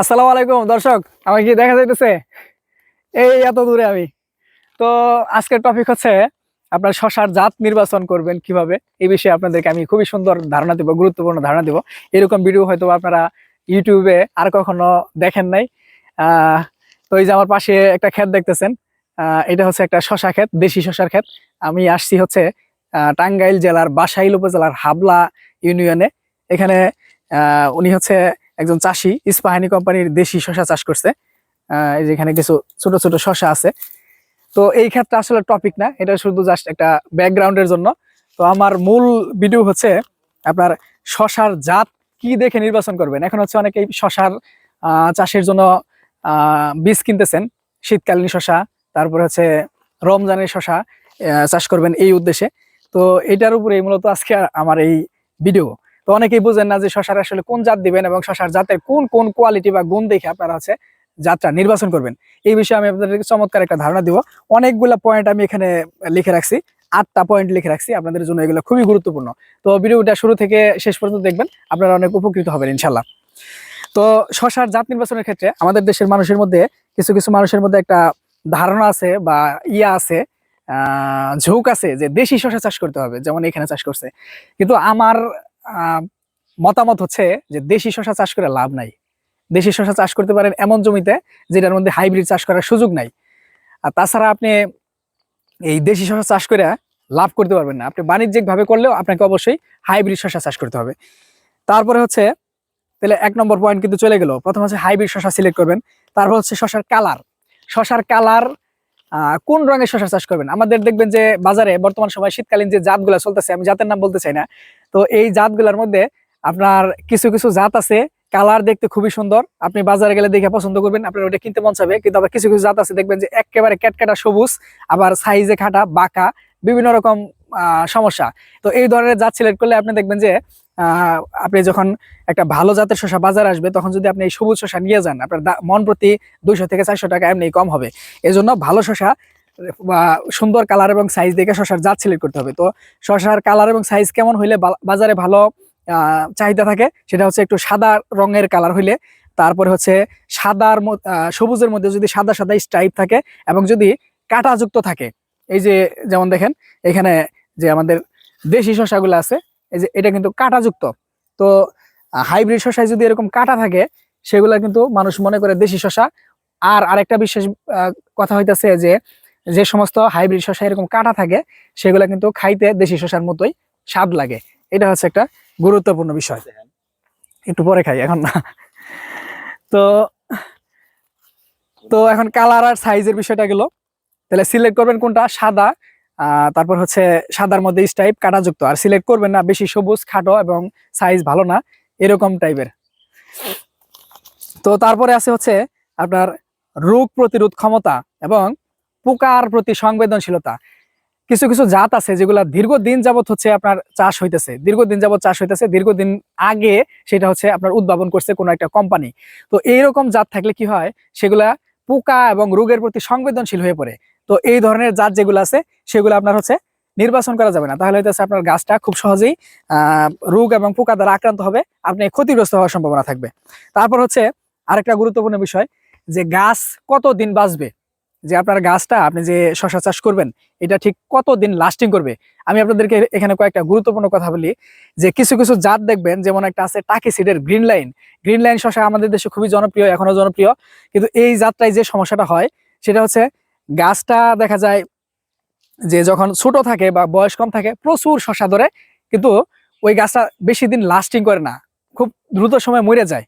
আসসালামু আলাইকুম, দর্শক আমাকে কি দেখা যাইতেছে? এই এত দূরে আমি। তো আজকের টপিক হচ্ছে আপনার শশার জাত নির্বাচন করবেন কীভাবে? এই বিষয়ে আপনাদেরকে আমি খুবই সুন্দর ধারণা দেবো, গুরুত্বপূর্ণ ধারণা দেবো। এরকম ভিডিও হয়তো আপনারা ইউটিউবে আর কখনো দেখেন নাই। তো এই যে আমার পাশে একটা ক্ষেত দেখতেছেন। এটা হচ্ছে একটা শশা ক্ষেত, দেশি শশার ক্ষেত। আমি আসছি হচ্ছে টাঙ্গাইল জেলার বাসাইল উপজেলার হাবলা ইউনিয়নে। এখানে উনি হচ্ছে একজন চাষি ইস্পাহানি কোম্পানির দেশি শশা চাষ করছে। আহ, এই যে কিছু ছোট ছোট শশা আছে। তো এই ক্ষেত্রে আসলে টপিক না এটা শুধু জাস্ট একটা ব্যাকগ্রাউন্ডের জন্য। তো আমার মূল ভিডিও হচ্ছে আপনার শশার জাত কি দেখে নির্বাচন করবেন। এখন হচ্ছে অনেকেই শশার চাষের জন্য বীজ কিনতেছেন শীতকালীন শশা তারপর হচ্ছে রমজানের শশা চাষ করবেন এই উদ্দেশ্যে। তো এটার উপরে মূলত আজকে আমার এই ভিডিও তো অনেকেই বুঝেন না যে শশার আসলে কোন জাত দিবেন এবং শশার জাতের কোন কোন কোয়ালিটি বা গুণ দেখে আপনারা হচ্ছে জাতটা নির্বাচন করবেন। এই বিষয়ে আমি আপনাদেরকে চমৎকার একটা ধারণা দিব। অনেকগুলা পয়েন্ট আমি এখানে লিখে রাখছি। আটটা পয়েন্ট লিখে রাখছি। আপনাদের জন্য এগুলো খুবই গুরুত্বপূর্ণ। তো ভিডিওটা শুরু থেকে শেষ পর্যন্ত দেখবেন। আপনারা অনেক উপকৃত হবেন ইনশাল্লাহ তো শশার জাত নির্বাচনের ক্ষেত্রে আমাদের দেশের মানুষের মধ্যে কিছু কিছু মানুষের মধ্যে একটা ধারণা আছে বা ইয়া আছে ঝোঁক আছে যে দেশি শশা চাষ করতে হবে। যেমন এখানে চাষ করছে। কিন্তু আমার মতামত হচ্ছে যে দেশি শশা চাষ করে লাভ নাই। দেশি শশা চাষ করতে পারেন এমন জমিতে যেটার মধ্যে হাইব্রিড চাষ করার সুযোগ নাই। আর তাছাড়া আপনি এই দেশি শশা চাষ করে লাভ করতে পারবেন না। আপনি বাণিজ্যিক ভাবে করলেও আপনাকে অবশ্যই হাইব্রিড শশা চাষ করতে হবে। তারপরে হচ্ছে, তাহলে এক নম্বর পয়েন্ট কিন্তু চলে গেল। প্রথম হচ্ছে হাইব্রিড শশা সিলেক্ট করবেন। তারপর হচ্ছে শশার কালার। শশার কালার কোন রঙের শশা চাষ করবেন? আমাদের দেখবেন যে বাজারে বর্তমান সময় শীতকালীন যে জাতগুলা চলতেছে, আমি জাতের নাম বলতে চাই না। তো এই জাতগুলোর মধ্যে আপনার কিছু কিছু জাত আছে, কালার দেখতে খুবই সুন্দর। আপনি বাজারে গেলে দেখে পছন্দ করবেন, আপনার ওটা কিনতে মন চাবে কিন্তু আবার কিছু কিছু জাত আছে, দেখবেন যে একেবারে ক্যাটকাটা সবুজ, আবার সাইজে খাটা বাঁকা, বিভিন্ন রকম সমস্যা। তো এই ধরনের জাত সিলেক্ট করলে আপনি দেখবেন যে আপনি যখন একটা ভালো জাতের শসা বাজার আসবে, তখন যদি আপনি এই সবুজ শসা নিয়ে যান, আপনার মন প্রতি দুইশো থেকে চারশো টাকা এমনি কম হবে। এজন্য ভালো শসা, বা সুন্দর কালার এবং সাইজ দেখে শসার জাত সিলেক্ট করতে হবে। তো শসার কালার এবং সাইজ কেমন হইলে বাজারে ভালো চাহিদা থাকে, সেটা হচ্ছে একটু সাদা রঙের কালার হইলে। তারপরে হচ্ছে সাদার সবুজের মধ্যে যদি সাদা সাদা স্ট্রাইপ থাকে এবং যদি কাঁটাযুক্ত থাকে। এই যে, যেমন দেখেন, এখানে যে আমাদের দেশি শসাগুলো আছে এই যে এটা কিন্তু কাঁটাযুক্ত। তো হাইব্রিড শসায় যদি এরকম কাঁটা থাকে, সেগুলা কিন্তু মানুষ মনে করে দেশি শসা। আর আরেকটা বিশেষ কথা হইতাছে যে যে সমস্ত হাইব্রিড শসা এরকম কাঁটা থাকে, সেগুলা কিন্তু খাইতে দেশি শসার মতোই স্বাদ লাগে। এটা হচ্ছে একটা গুরুত্বপূর্ণ বিষয়। একটু পরে খাই এখন। না তো তো এখন কালার আর সাইজের বিষয়টা গেল। তাহলে সিলেক্ট করবেন কোনটা? সাদা। তারপর হচ্ছে সাদার মধ্যে স্টাইপ কাটাযুক্ত। আর সিলেক্ট করবেন না, বেশি সবুজ, খাটো এবং সাইজ ভালো না, এরকম টাইপের তো তারপরে আছে হচ্ছে আপনার রোগ প্রতিরোধ ক্ষমতা এবং পোকার প্রতি সংবেদনশীলতা। কিছু কিছু জাত আছে যেগুলা দীর্ঘদিন যাবত হচ্ছে আপনার চাষ হইতেছে। দীর্ঘদিন যাবত চাষ হইতেছে, দীর্ঘদিন আগে সেটা হচ্ছে আপনার উদ্ভাবন করছে কোনো একটা কোম্পানি তো এইরকম জাত থাকলে কি হয়? সেগুলা পোকা এবং রোগের প্রতি সংবেদনশীল হয়ে পড়ে। তো এই ধরনের জাত যেগুলো আছে, সেগুলো আপনার হচ্ছে নির্বাচন করা যাবে না। তাহলে হইতেছে আপনার গাছটা খুব সহজেই রোগ এবং পোকা দ্বারা আক্রান্ত হবে, আপনি ক্ষতিগ্রস্ত হওয়ার সম্ভাবনা থাকবে। তারপর হচ্ছে আরেকটা গুরুত্বপূর্ণ বিষয়, যে গাছ কতদিন বাঁচবে? যে আপনার গাছটা, আপনি যে শশা চাষ করবেন, এটা ঠিক কতদিন লাস্টিং করবে? আমি আপনাদেরকে এখানে কয়েকটা গুরুত্বপূর্ণ কথা বলি, যে কিছু কিছু জাত দেখবেন, যেমন একটা আছে টাকি সিডের গ্রিন লাইন। গ্রিন লাইন শশা আমাদের দেশে খুবই জনপ্রিয় এখনও জনপ্রিয়। কিন্তু এই জাতটাই যে সমস্যাটা হয়, সেটা হচ্ছে গাছটা দেখা যায় যে যখন ছোট থাকে বা বয়স কম থাকে, প্রচুর শশা ধরে, কিন্তু ওই গাছটা বেশি দিন লাস্টিং করে না। খুব দ্রুত সময় মরে যায়।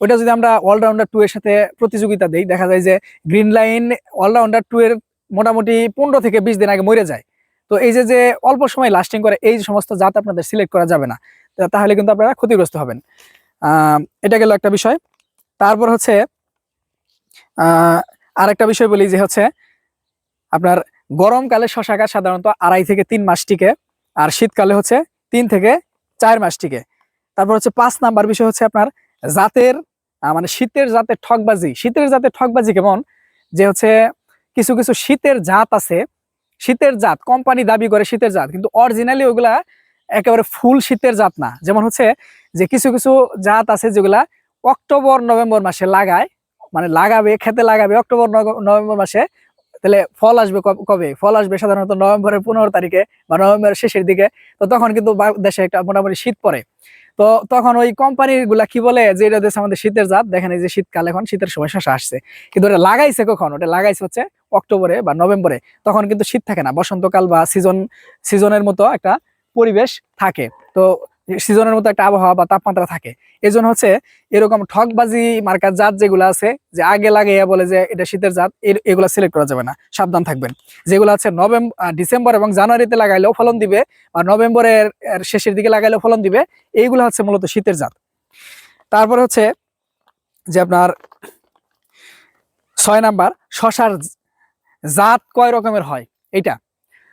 ওইটা যদি আমরা অলরাউন্ডার টু এর সাথে প্রতিযোগিতা দেই, দেখা যায় যে গ্রিন লাইন অলরাউন্ডার টু এর মোটামুটি পনেরো থেকে বিশ দিন আগে মরে যায়। তো এই যে যে অল্প সময় লাস্টিং করে, এই সমস্ত জাত আপনাদের সিলেক্ট করা যাবে না। তাহলে কিন্তু আপনারা ক্ষতিগ্রস্ত হবেন। এটা গেল একটা বিষয়। তারপর হচ্ছে, আহ, আরেকটা বিষয় বলি যে হচ্ছে আপনার গরমকালে শশা গাছ সাধারণত আড়াই থেকে তিন মাস টিকে, আর শীতকালে হচ্ছে তিন থেকে চার মাস টিকে। তারপর হচ্ছে পাঁচ নাম্বার বিষয় হচ্ছে আপনার জাতের মানে শীতের জাতের ঠকবাজি। শীতের জাতের ঠকবাজি কেমন? যে হচ্ছে কিছু কিছু শীতের জাত আছে, শীতের জাত কোম্পানি দাবি করে শীতের জাত, কিন্তু অরিজিনালি ওগুলা একেবারে ফুল শীতের জাত না। যেমন হচ্ছে যে কিছু কিছু জাত আছে যেগুলা অক্টোবর, নভেম্বর মাসে লাগায় মানে লাগাবে, খেতে লাগাবে, অক্টোবর নভেম্বর মাসে তাহলে ফল আসবে কবে ফল আসবে সাধারণত নভেম্বরের পনেরো তারিখে বা নভেম্বরের শেষের দিকে। তো তখন কিন্তু দেশে একটা মোটামুটি শীত পড়ে। তো তখন ওই কোম্পানিরগুলা কি বলে? যে এটা দেশে আমাদের শীতের জাত। দেখেন এই যে শীতকাল এখন, শীতের সময় শশা আসছে। কিন্তু ওটা লাগাইছে কখন? ওটা লাগাইছে হচ্ছে অক্টোবরে বা নভেম্বরে। তখন কিন্তু শীত থাকে না। বসন্তকাল বা সিজন, সিজনের মতো একটা পরিবেশ থাকে। তো সিজনের মতো একটা আবহাওয়া বা তাপমাত্রা থাকে। এই জন্য হচ্ছে এরকম ঠকবাজি মার্কার জাত যেগুলো আছে, যে আগে লাগাইয়া বলে যে এটা শীতের জাত এগুলা সিলেক্ট করা যাবে না। সাবধান থাকবেন। যেগুলো আছে নভেম্বর ডিসেম্বর এবং জানুয়ারিতে লাগাইলেও ফলন দিবে বা নভেম্বরের শেষের দিকে লাগাইলেও ফলন দিবে, এইগুলো হচ্ছে মূলত শীতের জাত। তারপর হচ্ছে যে আপনার ছয় নাম্বার, শশার জাত কয় রকমের হয়? এটা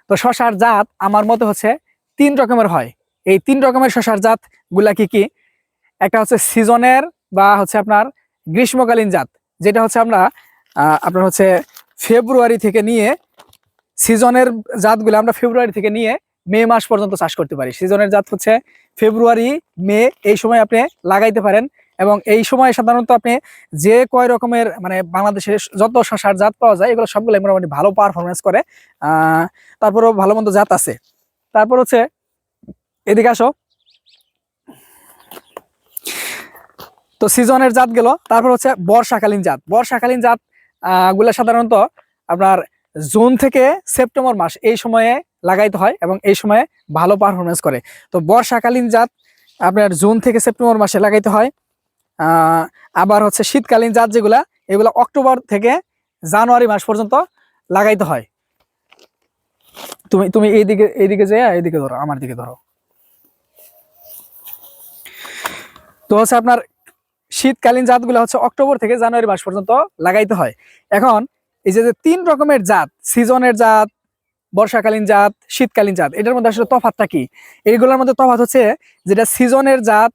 তো শশার জাত আমার মতে হচ্ছে তিন রকমের হয়। এই তিন রকমের শশার জাতগুলা কি কি? একটা হচ্ছে সিজনের বা হচ্ছে আপনার গ্রীষ্মকালীন জাত, যেটা হচ্ছে আমরা আপনার হচ্ছে ফেব্রুয়ারি থেকে নিয়ে সিজনের জাতগুলো আমরা ফেব্রুয়ারি থেকে নিয়ে মে মাস পর্যন্ত চাষ করতে পারি। সিজনের জাত হচ্ছে ফেব্রুয়ারি, মে, এই সময় আপনি লাগাইতে পারেন এবং এই সময় সাধারণত আপনি যে কয় রকমের মানে বাংলাদেশের যত শশার জাত পাওয়া যায়, এগুলো সবগুলো মোটামুটি ভালো পারফরমেন্স করে তারপরেও ভালো মন্দ জাত আছে। তারপর হচ্ছে এদিকে আসো। তো সিজনের জাত গেল, তারপর হচ্ছে বর্ষাকালীন জাত। বর্ষাকালীন জাতগুলা সাধারণত আপনার জুন থেকে সেপ্টেম্বর মাস এই সময়ে লাগাইতে হয় এবং এই সময়ে ভালো পারফরমেন্স করে। তো বর্ষাকালীন জাত আপনার জুন থেকে সেপ্টেম্বর মাসে লাগাইতে হয়। আবার হচ্ছে শীতকালীন জাত যেগুলা, এগুলা অক্টোবর থেকে জানুয়ারি মাস পর্যন্ত লাগাইতে হয়। তুমি তুমি এইদিকে এইদিকে যে এইদিকে ধরো, আমার দিকে ধরো। তো হচ্ছে আপনার শীতকালীন জাতগুলো হচ্ছে অক্টোবর থেকে জানুয়ারি মাস পর্যন্ত লাগাইতে হয়। এখন এই যে তিন রকমের জাত, সিজনের জাত, বর্ষাকালীন জাত, শীতকালীন জাত, এটার মধ্যে আসলে তফাতটা কি? এইগুলোর মধ্যে তফাত হচ্ছে যেটা সিজনের জাত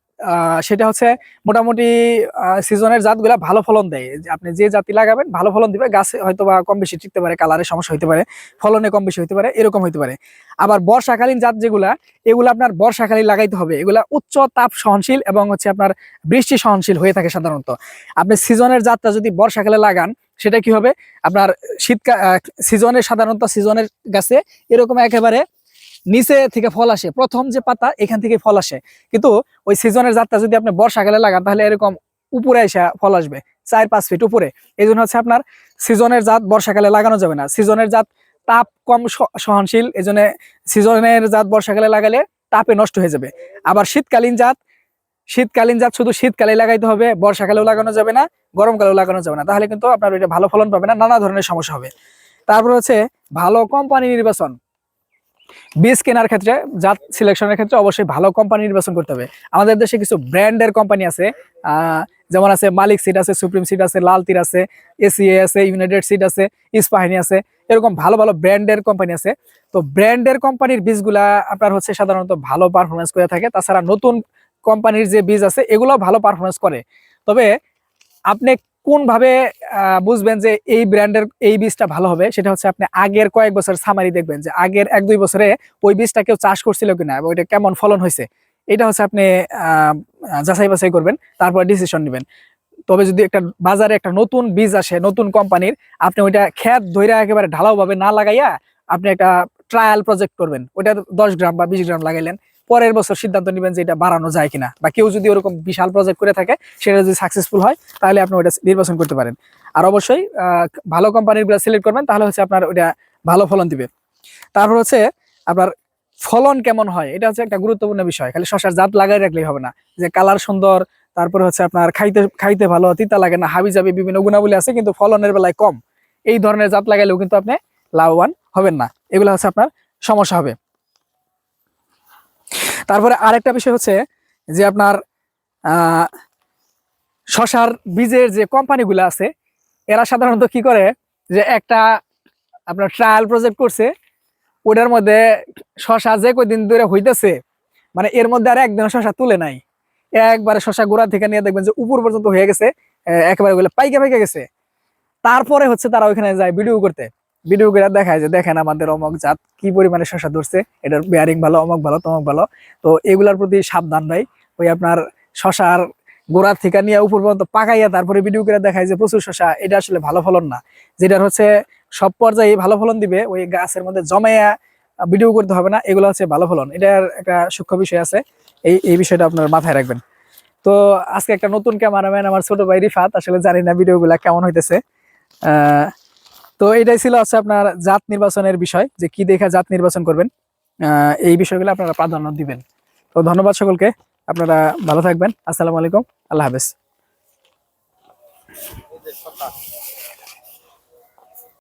সেটা হচ্ছে মোটামুটি সিজনের জাতগুলা ভালো ফলন দেয়। আপনি যে জাতি লাগাবেন, ভালো ফলন দিবে। গাছে হয়তো বা কম বেশি টিকতে পারে কালারের সমস্যা হতে পারে, ফলনে কম বেশি হতে পারে, এরকম হতে পারে। আবার বর্ষাকালীন জাত যেগুলা, এগুলো আপনার বর্ষাকালীন লাগাইতে হবে। এগুলা উচ্চ তাপ সহনশীল এবং হচ্ছে আপনার বৃষ্টি সহনশীল হয়ে থাকে সাধারণত। আপনি সিজনের জাতটা যদি বর্ষাকালে লাগান, সেটা কি হবে? আপনার শীতকাল সিজনের সাধারণত সিজনের গাছে এরকম একেবারে নিচে থেকে ফল আসে। প্রথম যে পাতা, এখান থেকে ফল আসে। কিন্তু ওই সিজনের জাতটা যদি আপনি বর্ষাকালে লাগান, তাহলে এরকম উপরে এসে ফল আসবে, চার পাঁচ ফিট উপরে। এই জন্য হচ্ছে আপনার সিজনের জাত বর্ষাকালে লাগানো যাবে না। সিজনের জাত তাপ কম সহনশীল, এই জন্য সিজনের জাত বর্ষাকালে লাগালে তাপে নষ্ট হয়ে যাবে। আবার শীতকালীন জাত শীতকালীন জাত শুধু শীতকালে লাগাইতে হবে বর্ষাকালেও লাগানো যাবে না গরমকালেও লাগানো যাবে না। তাহলে কিন্তু আপনার ওইটা ভালো ফলন পাবে না, নানা ধরনের সমস্যা হবে। তারপর হচ্ছে ভালো কোম্পানি নির্বাচন। বীজ কেনার ক্ষেত্রে, জাত সিলেকশনের ক্ষেত্রে অবশ্যই ভালো কোম্পানি নির্বাচন করতে হবে। আমাদের দেশে কিছু ব্র্যান্ডের কোম্পানি আছে যেমন আছে মালিক সিট আছে সুপ্রিম সিট আছে, লাল তীর আছে এসিএ আছে ইউনাইটেড সিট আছে ইস্পাহিনী আছে, এরকম ভালো ভালো ব্র্যান্ডের কোম্পানি আছে। তো ব্র্যান্ডের কোম্পানির বীজগুলা আপনার হচ্ছে সাধারণত ভালো পারফরমেন্স করে থাকে। তাছাড়া নতুন কোম্পানির যে বীজ আছে এগুলো ভালো পারফরমেন্স করে। তবে আপনি কোন ভাবে আহ, বুঝবেন যে এই ব্র্যান্ডের এই বীজটা ভালো হবে সেটা হচ্ছে আপনি আগের কয়েক বছর সামারি দেখবেন যে আগের এক দুই বছরে ওই বীজটা কেউ চাষ করছিল কিনা এবং ওইটা কেমন ফলন হয়েছে। এটা হচ্ছে আপনি যাচাই বাছাই করবেন তারপর ডিসিশন নেবেন। তবে যদি একটা বাজারে একটা নতুন বীজ আসে নতুন কোম্পানির আপনি ওইটা খ্যাত ধৈরা একেবারে ঢালাও ভাবে না লাগাইয়া আপনি একটা ট্রায়াল প্রজেক্ট করবেন। ওইটা দশ গ্রাম বা বিশ গ্রাম লাগাইলেন পরের বছর সিদ্ধান্ত নেবেন যে এটা বাড়ানো যায় কিনা। বা কেউ যদি ওরকম বিশাল প্রজেক্ট করে থাকে, সেটা যদি সাকসেসফুল হয়, তাহলে আপনি ওটা নির্বাচন করতে পারেন। আর অবশ্যই ভালো কোম্পানিরগুলো সিলেক্ট করবেন, তাহলে হচ্ছে আপনার ওটা ভালো ফলন দিবে। তারপর হচ্ছে, আপনার ফলন কেমন হয়, এটা হচ্ছে একটা গুরুত্বপূর্ণ বিষয়। খালি শশার জাত লাগাই রাখলেই হবে না। যে কালার সুন্দর, তারপরে হচ্ছে আপনার খাইতে খাইতে ভালো, তিতা লাগে না, হাবি যাবি বিভিন্ন গুণাবলী আছে, কিন্তু ফলনের বেলায় কম। এই ধরনের জাত লাগাইলেও কিন্তু আপনি লাভবান হবেন না। এগুলো হচ্ছে আপনার সমস্যা হবে। তারপরে আরেকটা বিষয় হচ্ছে যে আপনার শশার বীজের যে কোম্পানিগুলো আছে, এরা সাধারণত কি করে যে একটা আপনার ট্রায়াল প্রজেক্ট করছে, ওটার মধ্যে শশা যে কয়দিন ধরে হইতেছে মানে এর মধ্যে আর একদিন শশা তুলে নাই। একবারে শশা গোড়া থেকে নিয়ে দেখবেন যে উপর পর্যন্ত হয়ে গেছে একেবারে ওগুলো পাইকে পাইকে গেছে। তারপরে হচ্ছে তারা ওইখানে যায় ভিডিও করতে। ভিডিও করে দেখায় যে দেখেন আমাদের অমক জাত কি পরিমাণে শশা ধরছে। এটার বেয়ারিং ভালো অমক ভালো তমক ভালো। তো এগুলার প্রতি সাবধান ভাই। ওই আপনার শশার গোড়ার থেকে নিয়ে উপর পর্যন্ত পাকাইয়া তারপরে ভিডিও করে দেখায় যে প্রচুর শশা এটা আসলে ভালো ফলন না। যেটার হচ্ছে সব পর্যায়ে ভালো ফলন দিবে ওই গাছের মধ্যে জমাইয়া ভিডিও করতে হবে না এগুলো হচ্ছে ভালো ফলন। এটার একটা সূক্ষ্ম বিষয় আছে। এই এই বিষয়টা আপনার মাথায় রাখবেন। তো আজকে একটা নতুন ক্যামেরাম্যান আমার ছোট ভাই রিফাত আসলে জানি না ভিডিওগুলা কেমন হইতেছে। আহ, তো এটাই ছিল হচ্ছে আপনার জাত নির্বাচনের বিষয়, যে কি দেখে জাত নির্বাচন করবেন এই বিষয়গুলো আপনারা প্রাধান্য দিবেন। তো ধন্যবাদ সকলকে, আপনারা ভালো থাকবেন, আসসালামু আলাইকুম, আল্লাহ হাফেজ।